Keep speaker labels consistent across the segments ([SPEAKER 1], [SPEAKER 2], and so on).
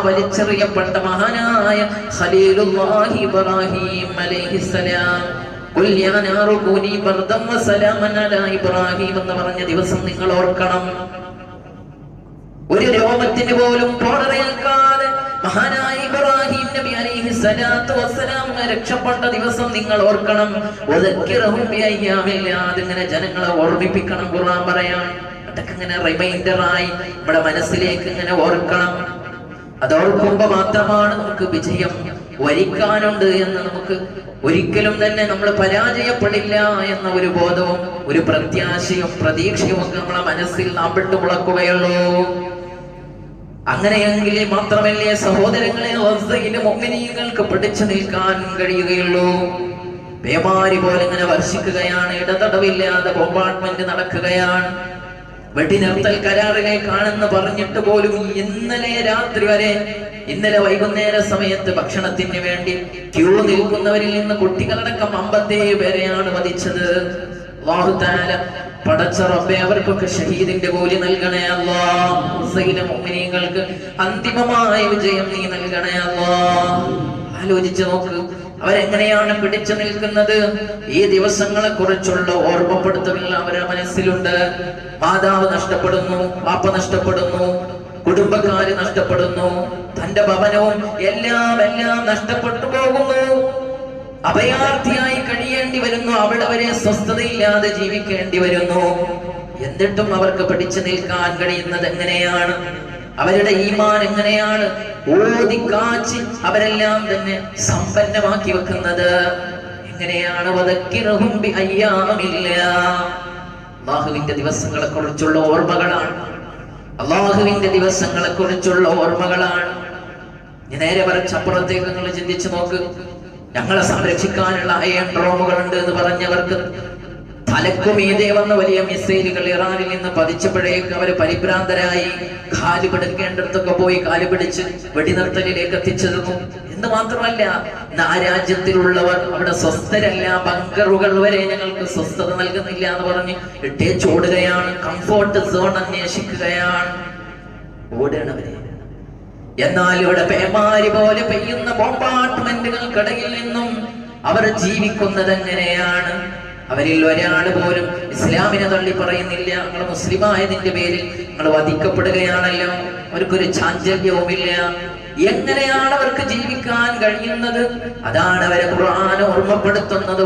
[SPEAKER 1] വലിച്ചെറിയപ്പെട്ട മഹാനായ ഖലീലുല്ലാഹി ഇബ്രാഹിം അലൈഹിസ്സലാം. ഇബ്രാഹിം എന്ന് പറഞ്ഞ ദിവസം നിങ്ങൾ ഓർക്കണം. ഒരു രോമത്തിന് പോലും പോടറേൽക്കാതെ മഹാനായ ഇബ്രാഹിം നബി അലൈഹി സ്വലാത്തു വസ്സലാം രക്ഷപ്പെട്ട ദിവസം നിങ്ങൾ ഓർക്കണം. അതിങ്ങനെ ജനങ്ങളെ ഓർമ്മിപ്പിക്കണം ഖുർആൻ പറയാൻ. അതൊക്കെ ഇങ്ങനെ റിമൈൻഡറായി. നമ്മുടെ മനസ്സിലേക്ക് ഇങ്ങനെ ഓർക്കണം. അതോർക്കുമ്പോ മാത്രമാണ് നമുക്ക് വിജയം വരിക്കാനുണ്ട് എന്ന് നമുക്ക് ഒരിക്കലും തന്നെ നമ്മൾ പരാജയപ്പെടില്ല എന്ന ഒരു ബോധവും ഒരു പ്രത്യാശയും പ്രതീക്ഷയും ഒക്കെ നമ്മളെ മനസ്സിൽ നാമ്പിട്ട് മുളക്കുകയുള്ളൂ. അങ്ങനെയെങ്കിൽ മാത്രമല്ലേ സഹോദരങ്ങളെ മൊമിനിയങ്ങൾക്ക് പിടിച്ചു നിൽക്കാൻ കഴിയുകയുള്ളൂ. പേമാരി പോലെ ഇങ്ങനെ വർഷിക്കുകയാണ് ഇടതടവില്ലാതെ ബോംബാർട്ട്മെന്റ് നടക്കുകയാണ്. വെടിനിർത്തൽ കരാറിനെ കാണുന്ന പറഞ്ഞിട്ട് പോലും ഇന്നലെ രാത്രി വരെ ഇന്നലെ വൈകുന്നേര സമയത്ത് ഭക്ഷണത്തിന് വേണ്ടി ക്യൂ നിൽക്കുന്നവരിൽ നിന്ന് കുട്ടികളടക്കം അമ്പത്തേഴ് പേരെയാണ് വധിച്ചത്. തആല പടച്ച റബ്ബേ അവർക്കൊക്കെ ഷഹീദിന്റെ കൂലി നൽകണേ അല്ലാ മുഅ്മിനീങ്ങൾക്ക് അന്തിമമായ വിജയം നീ നൽകണേ അല്ലാ ആലോചിച്ച് നോക്ക് അവരെങ്ങനെയാണ് പിടിച്ചു നിൽക്കുന്നത്? ഈ ദിവസങ്ങളെ കുറിച്ചുള്ള ഓർമ്മപ്പെടുത്തലുകൾ അവരുടെ മനസ്സിലുണ്ട്. മാതാവ് നഷ്ടപ്പെടുന്നു പാപ്പ നഷ്ടപ്പെടുന്നു കുടുംബക്കാര് നഷ്ടപ്പെടുന്നു തന്റെ ഭവനവും എല്ലാം എല്ലാം നഷ്ടപ്പെട്ടു പോകുന്നു. അഭയാർത്ഥിയായി കഴിയേണ്ടി വരുന്നു അവിടെ വരെ സ്വസ്ഥതയില്ലാതെ ജീവിക്കേണ്ടി വരുന്നു. എന്നിട്ടും അവർക്ക് പിടിച്ചു നിൽക്കാൻ കഴിയുന്നത് എങ്ങനെയാണ്? അവരുടെ ഈമാൻ എങ്ങനെയാണ്? ഓതിക്കാച്ചി അവരെല്ലാം തന്നെ സമ്പന്നമാക്കി വെക്കുന്നത്. എങ്ങനെയാണ്. അള്ളാഹുവിന്റെ ദിവസങ്ങളെ കുറിച്ചുള്ള ഓർമ്മകളാണ്. അള്ളാഹുവിന്റെ ദിവസങ്ങളെ കുറിച്ചുള്ള ഓർമ്മകളാണ് നേരെ പറഞ്ഞ അപ്പുറത്തേക്ക് നിങ്ങൾ ചിന്തിച്ചു നോക്ക്. ഞങ്ങളെ സംരക്ഷിക്കാനുള്ള അയൺ ഡ്രോമുകളുണ്ട് എന്ന് പറഞ്ഞവർക്ക് തലക്കുമീതെ വന്ന വലിയ മിസൈലുകൾ ഇറാനിൽ നിന്ന് പതിച്ചപ്പോഴേക്കും അവർ പരിഭ്രാന്തരായി. കാൽ പിടിക്കേണ്ടടുത്തൊക്കെ പോയി കാൽ പിടിച്ച് വെടിനിർത്തലിലേക്ക് എത്തിച്ചിരുന്നു എന്ന് മാത്രമല്ല നാരാജ്യത്തിലുള്ളവർ രാജ്യത്തിലുള്ളവർ അവിടെ സ്വസ്ഥരല്ല ബങ്കറുകൾ വരെ ഞങ്ങൾക്ക് സ്വസ്ഥത നൽകുന്നില്ല എന്ന് പറഞ്ഞ് ഇട്ടേ ചോടുകയാണ് കംഫോർട്ട് സോൺ അന്വേഷിക്കുകയാണ്. ഓടണവരെ. എന്നാൽ ഇവിടെ പേമാരി പോലെ പെയ്യുന്ന ബോംബാർട്ട്മെന്റുകൾക്കിടയിൽ നിന്നും അവർ ജീവിക്കുന്നത് എങ്ങനെയാണ്? അവരിൽ ഒരാൾ പോലും ഇസ്ലാമിനെ തള്ളി പറയുന്നില്ല. നിങ്ങൾ മുസ്ലിമായതിന്റെ പേരിൽ നിങ്ങൾ വധിക്കപ്പെടുകയാണല്ലോ. അവർക്കൊരു ചാഞ്ചല്യവുമില്ല. എങ്ങനെയാണ് അവർക്ക് ജീവിക്കാൻ കഴിയുന്നത്? അതാണ് അവരെ ഖുർആൻ ഓർമ്മപ്പെടുത്തുന്നത്.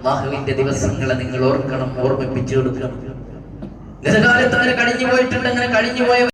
[SPEAKER 1] അല്ലാഹുവിന്റെ ദിവസങ്ങളെ നിങ്ങൾ ഓർക്കണം ഓർമ്മിപ്പിച്ചു കൊടുക്കണം. ഗതകാലത്ത് അവർ കഴിഞ്ഞു പോയിട്ടുണ്ട് അങ്ങനെ കഴിഞ്ഞു പോയ